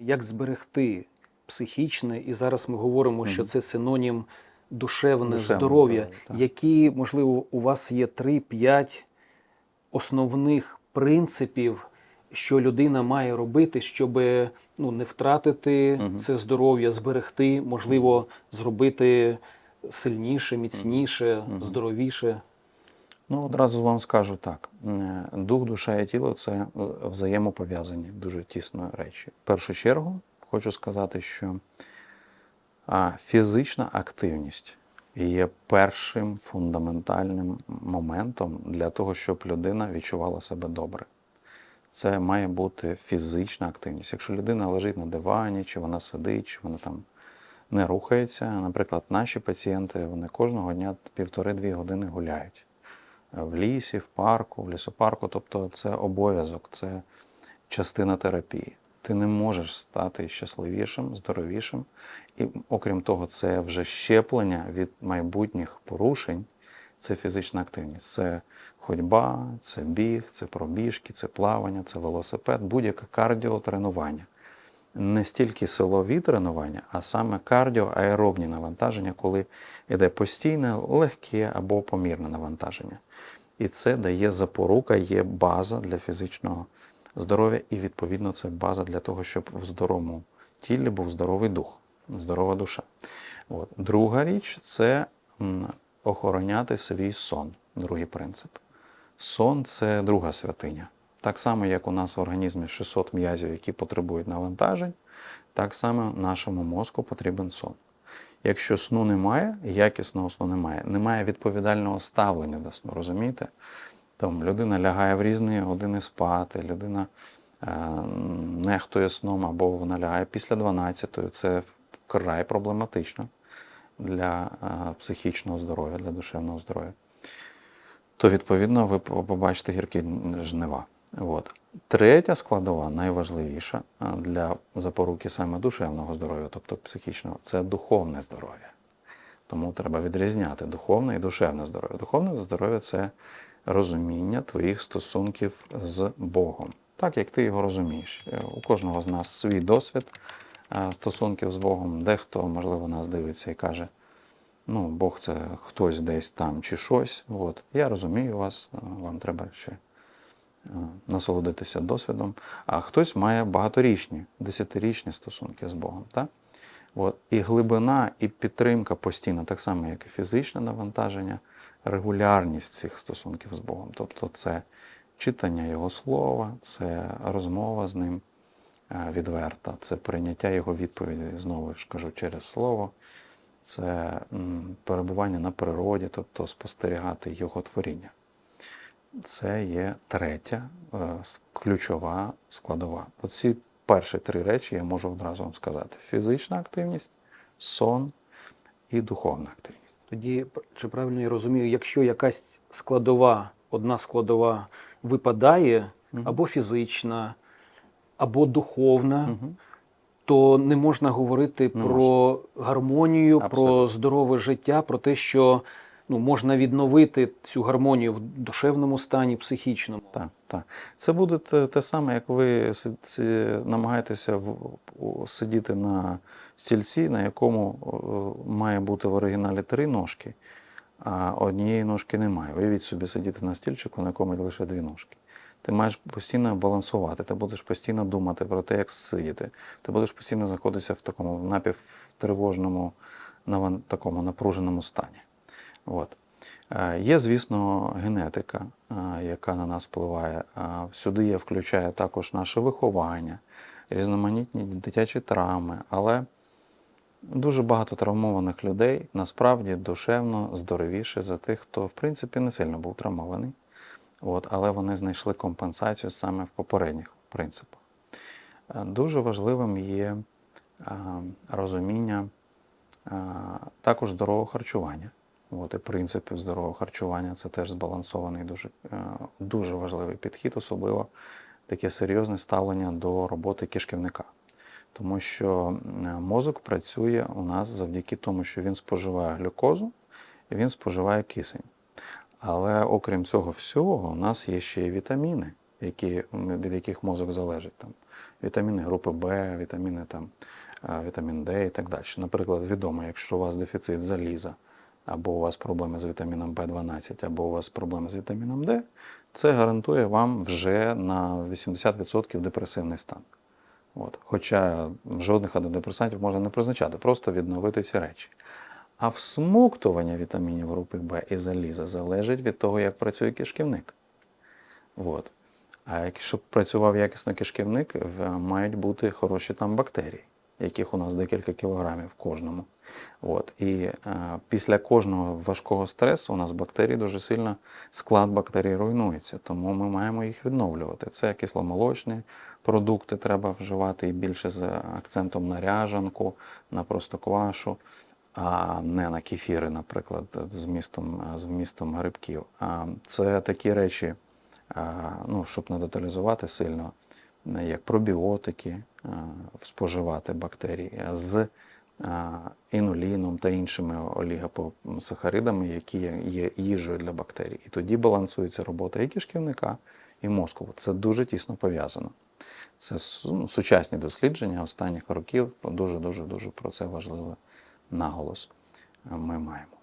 Як зберегти психічне, і зараз ми говоримо, що це синонім душевне, Душевне здоров'я. здоров'я. Які, можливо, у вас є 3-5 основних принципів, що людина має робити, щоб ну, не втратити Мгм. це здоров'я, зберегти, можливо, зробити сильніше, міцніше, Мгм. здоровіше. Ну, одразу вам скажу так: Е, дух, душа і тіло це е, взаємопов'язані дуже тісно речі. В першу чергу хочу сказати, що фізична активність є першим фундаментальним моментом для того, щоб людина відчувала себе добре. Це має бути фізична активність. Якщо людина лежить на дивані, чи вона сидить, чи вона там не рухається. Наприклад, наші пацієнти вони кожного дня півтори-дві години гуляють в лісі, в парку, в лісопарку. Тобто це обов'язок, це частина терапії. Ти не можеш стати щасливішим, здоровішим. І окрім того, це вже щеплення від майбутніх порушень. Це фізична активність, це ходьба, це біг, це пробіжки, це плавання, це велосипед, будь-яке кардіотренування. Не стільки силові тренування, а саме кардіоаеробні навантаження, коли йде постійне, легке або помірне навантаження. І це дає запорука, є база для фізичного здоров'я, і відповідно це база для того, щоб в здоровому тілі був здоровий дух, здорова душа. От. Друга річ це охороняти свій сон. Другий принцип. Сон це друга святиня. Так само, як у нас в організмі 600 м'язів, які потребують навантажень, так само нашому мозку потрібен сон. Якщо сну немає, якісного сну немає, немає відповідального ставлення до сну, розумієте? Там людина лягає в різні години спати, людина е, нехтує сном або вона лягає після 12-ї. Це вкрай проблематично для е, психічного здоров'я, для душевного здоров'я. То, відповідно, ви побачите гіркі жнива. От. Третя складова, найважливіша для запоруки саме душевного здоров'я, тобто психічного, це духовне здоров'я. Тому треба відрізняти духовне і душевне здоров'я. Духовне здоров'я це розуміння твоїх стосунків з Богом, так як ти його розумієш. Е, У кожного з нас свій досвід е, стосунків з Богом. Дехто, можливо, нас дивиться і каже: ну, Бог це хтось десь там чи щось. От. Я розумію вас, е, вам треба ще е, насолодитися досвідом. А хтось має багаторічні, десятирічні стосунки з Богом. Так? От. І глибина, і підтримка постійно, так само, як і фізичне навантаження, регулярність цих стосунків з Богом. Тобто це читання Його слова, це розмова з ним е, відверта, це прийняття Його відповіді, знову ж кажу, через слово, це перебування на природі, тобто спостерігати Його творіння. Це є третя е, ключова складова. Оці перші три речі я можу одразу вам сказати: фізична активність, сон і духовна активність. Тоді, чи правильно я розумію, якщо якась складова, одна складова випадає, або фізична, або духовна, то не можна говорити Не про гармонію, про здорове життя, про те, що ну, можна відновити цю гармонію в душевному стані, психічному. Так, так. Це буде те, саме, як ви намагаєтеся сидіти на стільці, на якому має бути в оригіналі три ножки, а однієї ножки немає. Уявіть собі сидіти на стільчику, на якому лише дві ножки. Ти маєш постійно балансувати, ти будеш постійно думати про те, як сидіти. Ти будеш постійно знаходитися в такому напівтривожному, такому напруженому стані. От. Е, Є, звісно, генетика, е, яка на нас впливає. Сюди я включаю також наше виховання, різноманітні дитячі травми, але дуже багато травмованих людей насправді душевно здоровіше за тих, хто, в принципі, не сильно був травмований. От, але вони знайшли компенсацію саме в попередніх принципах. Е, Дуже важливим є е, розуміння е, також здорового харчування. От, і принципів здорового харчування це теж збалансований дуже, е, дуже важливий підхід, особливо таке серйозне ставлення до роботи кишківника. Тому що е, мозок працює у нас завдяки тому, що він споживає глюкозу і він споживає кисень. Але окрім цього всього, у нас є ще й вітаміни. які, від яких мозок залежить. Там, вітаміни групи Б, вітаміни там, е, вітамін Д і так далі. Наприклад, відомо, якщо у вас дефіцит заліза, або у вас проблеми з вітаміном В12, або у вас проблеми з вітаміном Д, це гарантує вам вже на 80% депресивний стан. От. Хоча жодних антидепресантів можна не призначати, просто відновити ці речі. А всмоктування вітамінів групи Б і заліза залежить від того, як працює кишківник. От. А щоб працював якісно кишківник, мають бути хороші там бактерії, яких у нас декілька кілограмів в кожному. От. І е, після кожного важкого стресу у нас бактерії дуже сильно, склад бактерій руйнується, тому ми маємо їх відновлювати. Це кисломолочні продукти треба вживати і більше з акцентом на ряжанку, на простоквашу, а не на кефіри, наприклад, з вмістом, з вмістом грибків. Це такі речі, ну, щоб не деталізувати сильно, як пробіотики, споживати бактерії з інуліном та іншими олігосахаридами, які є їжею для бактерій. І тоді балансується робота і кишківника, і мозку. Це дуже тісно пов'язано. Це ну, сучасні дослідження останніх років дуже дуже дуже про це важливий наголос е, ми маємо.